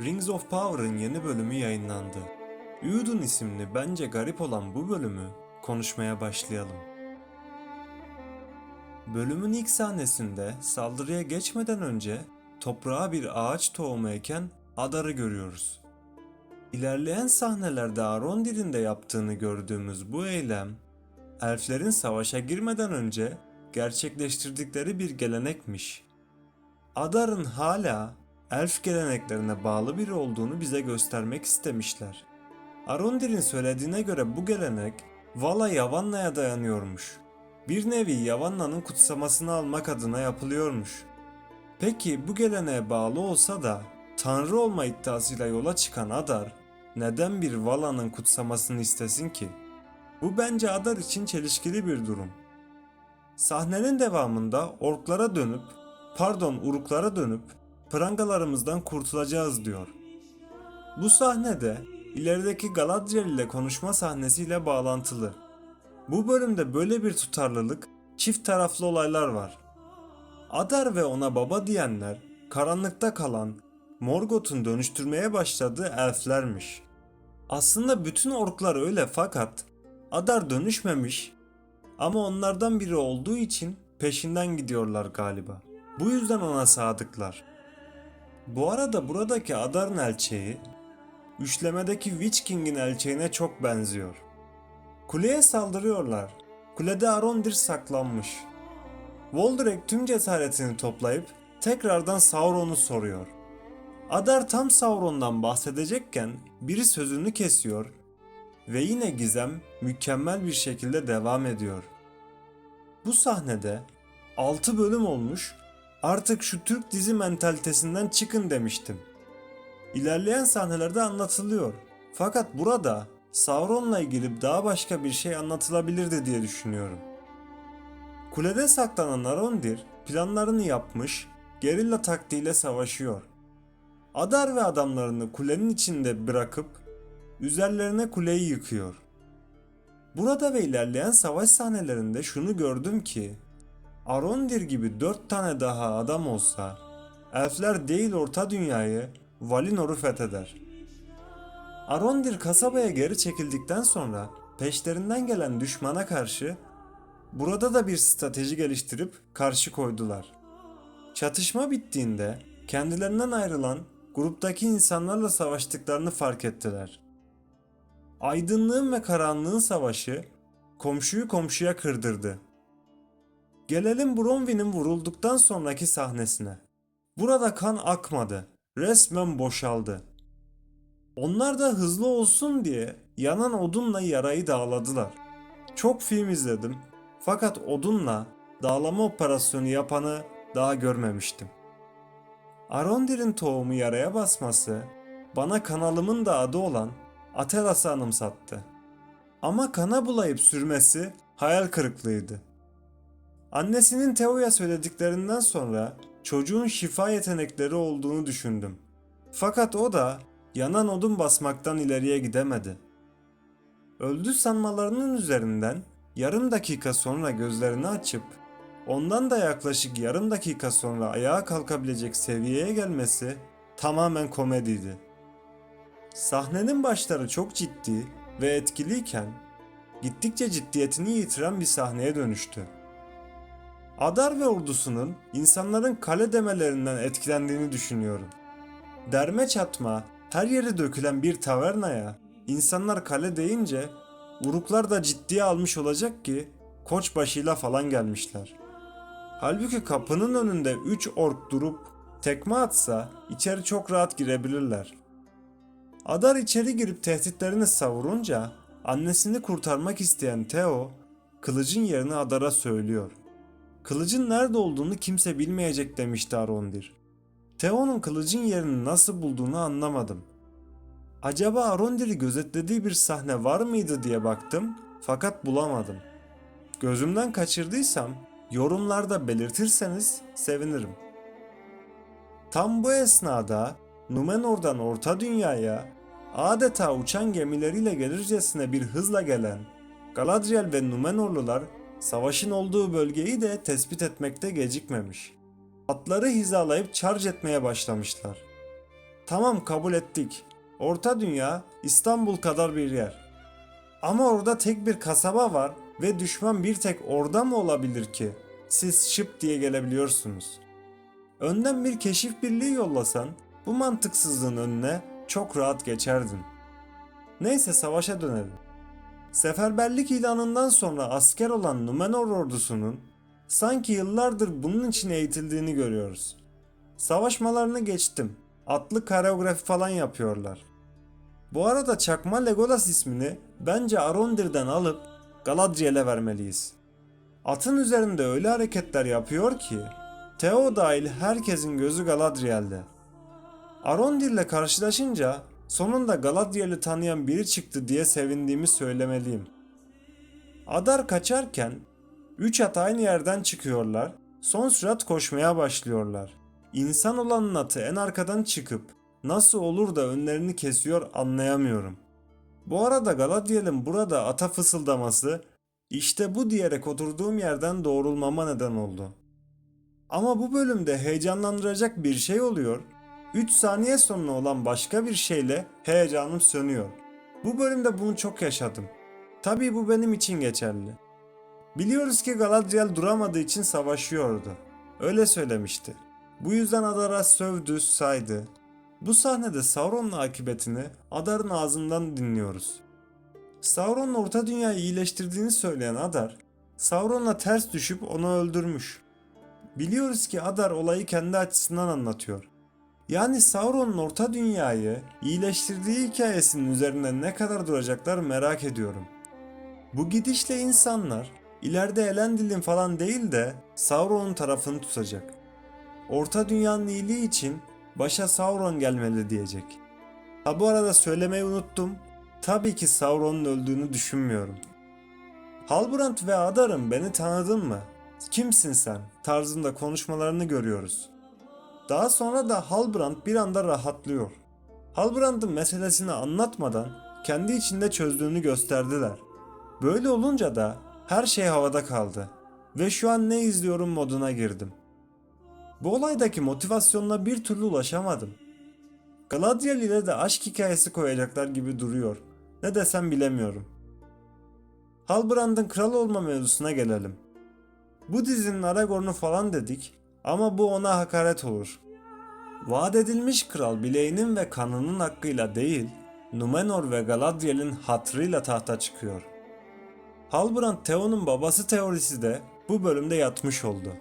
Rings of Power'ın yeni bölümü yayınlandı. Udun isimli bence garip olan bu bölümü konuşmaya başlayalım. Bölümün ilk sahnesinde saldırıya geçmeden önce toprağa bir ağaç tohumu eken Adar'ı görüyoruz. İlerleyen sahnelerde Arondir'in de yaptığını gördüğümüz bu eylem, elflerin savaşa girmeden önce gerçekleştirdikleri bir gelenekmiş. Adar'ın hala elf geleneklerine bağlı biri olduğunu bize göstermek istemişler. Arondir'in söylediğine göre bu gelenek Vala Yavanna'ya dayanıyormuş. Bir nevi Yavanna'nın kutsamasını almak adına yapılıyormuş. Peki bu geleneğe bağlı olsa da tanrı olma iddiasıyla yola çıkan Adar neden bir Vala'nın kutsamasını istesin ki? Bu bence Adar için çelişkili bir durum. Sahnenin devamında orklara dönüp, pardon uruklara dönüp prangalarımızdan kurtulacağız diyor. Bu sahnede ilerideki Galadriel ile konuşma sahnesiyle bağlantılı. Bu bölümde böyle bir tutarlılık, çift taraflı olaylar var. Adar ve ona baba diyenler karanlıkta kalan Morgoth'un dönüştürmeye başladığı elflermiş. Aslında bütün orklar öyle fakat Adar dönüşmemiş ama onlardan biri olduğu için peşinden gidiyorlar galiba. Bu yüzden ona sadıklar. Bu arada buradaki Adar'ın elçeği, üçlemedeki Witch King'in elçeğine çok benziyor. Kuleye saldırıyorlar. Kulede Arondir saklanmış. Voldrek tüm cesaretini toplayıp tekrardan Sauron'u soruyor. Adar tam Sauron'dan bahsedecekken biri sözünü kesiyor ve yine gizem mükemmel bir şekilde devam ediyor. Bu sahnede 6 bölüm olmuş artık şu Türk dizi mentalitesinden çıkın demiştim. İlerleyen sahnelerde anlatılıyor. Fakat burada Sauron'la ilgili daha başka bir şey anlatılabilirdi diye düşünüyorum. Kulede saklanan Arondir planlarını yapmış, gerilla taktiğiyle savaşıyor. Adar ve adamlarını kulenin içinde bırakıp üzerlerine kuleyi yıkıyor. Burada ve ilerleyen savaş sahnelerinde şunu gördüm ki Arondir gibi dört tane daha adam olsa elfler değil orta dünyayı Valinor'u fetheder. Arondir kasabaya geri çekildikten sonra peşlerinden gelen düşmana karşı burada da bir strateji geliştirip karşı koydular. Çatışma bittiğinde kendilerinden ayrılan gruptaki insanlarla savaştıklarını fark ettiler. Aydınlığın ve karanlığın savaşı komşuyu komşuya kırdırdı. Gelelim Bronwyn'in vurulduktan sonraki sahnesine. Burada kan akmadı. Resmen boşaldı. Onlar da hızlı olsun diye yanan odunla yarayı dağladılar. Çok film izledim fakat odunla dağlama operasyonu yapanı daha görmemiştim. Arondir'in tohumu yaraya basması bana kanalımın da adı olan Atelas'ı anımsattı. Ama kana bulayıp sürmesi hayal kırıklığıydı. Annesinin Theo'ya söylediklerinden sonra çocuğun şifa yetenekleri olduğunu düşündüm. Fakat o da yanan odun basmaktan ileriye gidemedi. Öldü sanmalarının üzerinden yarım dakika sonra gözlerini açıp ondan da yaklaşık yarım dakika sonra ayağa kalkabilecek seviyeye gelmesi tamamen komediydi. Sahnenin başları çok ciddi ve etkiliyken gittikçe ciddiyetini yitiren bir sahneye dönüştü. Adar ve ordusunun insanların kale demelerinden etkilendiğini düşünüyorum. Derme çatma, her yere dökülen bir tavernaya insanlar kale deyince uruklar da ciddiye almış olacak ki koçbaşıyla falan gelmişler. Halbuki kapının önünde 3 ork durup tekme atsa içeri çok rahat girebilirler. Adar içeri girip tehditlerini savurunca annesini kurtarmak isteyen Theo kılıcın yerini Adar'a söylüyor. Kılıcın nerede olduğunu kimse bilmeyecek demişti Arondir. Theo'nun kılıcın yerini nasıl bulduğunu anlamadım. Acaba Arondir'i gözetlediği bir sahne var mıydı diye baktım fakat bulamadım. Gözümden kaçırdıysam yorumlarda belirtirseniz sevinirim. Tam bu esnada Numenor'dan Orta Dünya'ya adeta uçan gemileriyle gelircesine bir hızla gelen Galadriel ve Numenorlular savaşın olduğu bölgeyi de tespit etmekte gecikmemiş. Atları hizalayıp charge etmeye başlamışlar. Tamam kabul ettik. Orta Dünya İstanbul kadar bir yer. Ama orada tek bir kasaba var ve düşman bir tek orada mı olabilir ki? Siz şıp diye gelebiliyorsunuz. Önden bir keşif birliği yollasan bu mantıksızlığın önüne çok rahat geçerdin. Neyse savaşa dönelim. Seferberlik ilanından sonra asker olan Numenor ordusunun sanki yıllardır bunun için eğitildiğini görüyoruz. Savaşmalarını geçtim. Atlı koreografi falan yapıyorlar. Bu arada çakma Legolas ismini bence Arondir'den alıp Galadriel'e vermeliyiz. Atın üzerinde öyle hareketler yapıyor ki Theo dahil herkesin gözü Galadriel'de. Arondir'le karşılaşınca sonunda Galadriel'i tanıyan biri çıktı diye sevindiğimi söylemeliyim. Adar kaçarken üç at aynı yerden çıkıyorlar, son sürat koşmaya başlıyorlar. İnsan olanın atı en arkadan çıkıp nasıl olur da önlerini kesiyor anlayamıyorum. Bu arada Galadriel'in burada ata fısıldaması işte bu diyerek oturduğum yerden doğrulmama neden oldu. Ama bu bölümde heyecanlandıracak bir şey oluyor. 3 saniye sonra olan başka bir şeyle heyecanım sönüyor. Bu bölümde bunu çok yaşadım. Tabii bu benim için geçerli. Biliyoruz ki Galadriel duramadığı için savaşıyordu. Öyle söylemişti. Bu yüzden Adar'a sövdü, saydı. Bu sahnede Sauron'un akıbetini Adar'ın ağzından dinliyoruz. Sauron'un Orta Dünya'yı iyileştirdiğini söyleyen Adar, Sauron'la ters düşüp onu öldürmüş. Biliyoruz ki Adar olayı kendi açısından anlatıyor. Yani Sauron'un Orta Dünya'yı iyileştirdiği hikayesinin üzerinde ne kadar duracaklar merak ediyorum. Bu gidişle insanlar ileride Elendil'in falan değil de Sauron'un tarafını tutacak. Orta Dünya'nın iyiliği için başa Sauron gelmeli diyecek. Ha bu arada söylemeyi unuttum. Tabii ki Sauron'un öldüğünü düşünmüyorum. Halbrand ve Adar'ın beni tanıdın mı? Kimsin sen? tarzında konuşmalarını görüyoruz. Daha sonra da Halbrand bir anda rahatlıyor. Halbrand'ın meselesini anlatmadan kendi içinde çözdüğünü gösterdiler. Böyle olunca da her şey havada kaldı ve şu an ne izliyorum moduna girdim. Bu olaydaki motivasyonuna bir türlü ulaşamadım. Galadriel ile de aşk hikayesi koyacaklar gibi duruyor. Ne desem bilemiyorum. Halbrand'ın kral olma mevzusuna gelelim. Bu dizinin Aragorn'u falan dedik ama bu ona hakaret olur. Vaat edilmiş kral bileğinin ve kanının hakkıyla değil, Numenor ve Galadriel'in hatrıyla tahta çıkıyor. Halbrand Theon'un babası teorisi de bu bölümde yatmış oldu.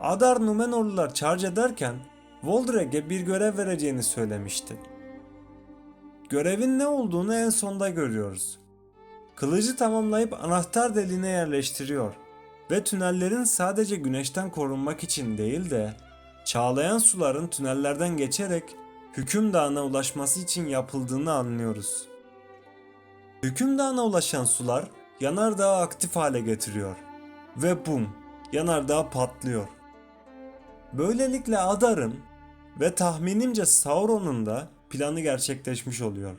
Adar Numenorlular charge ederken Voldreg'e bir görev vereceğini söylemişti. Görevin ne olduğunu en sonda görüyoruz. Kılıcı tamamlayıp anahtar deliğine yerleştiriyor ve tünellerin sadece güneşten korunmak için değil de çağlayan suların tünellerden geçerek Hüküm Dağı'na ulaşması için yapıldığını anlıyoruz. Hüküm Dağı'na ulaşan sular yanardağı aktif hale getiriyor ve bum yanardağ patlıyor. Böylelikle Adar'ın ve tahminimce Sauron'un da planı gerçekleşmiş oluyor.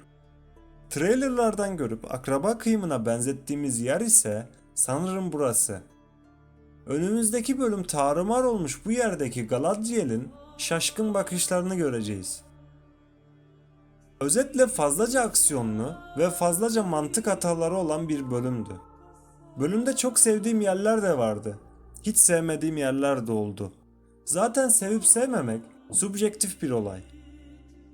Trailerlardan görüp akraba kıyımına benzettiğimiz yer ise sanırım burası. Önümüzdeki bölüm tarumar olmuş bu yerdeki Galadriel'in şaşkın bakışlarını göreceğiz. Özetle fazlaca aksiyonlu ve fazlaca mantık hataları olan bir bölümdü. Bölümde çok sevdiğim yerler de vardı. Hiç sevmediğim yerler de oldu. Zaten sevip sevmemek subjektif bir olay.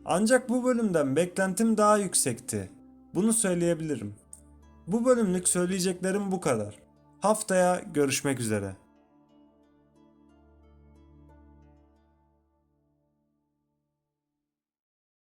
Ancak bu bölümden beklentim daha yüksekti. Bunu söyleyebilirim. Bu bölümlük söyleyeceklerim bu kadar. Haftaya görüşmek üzere.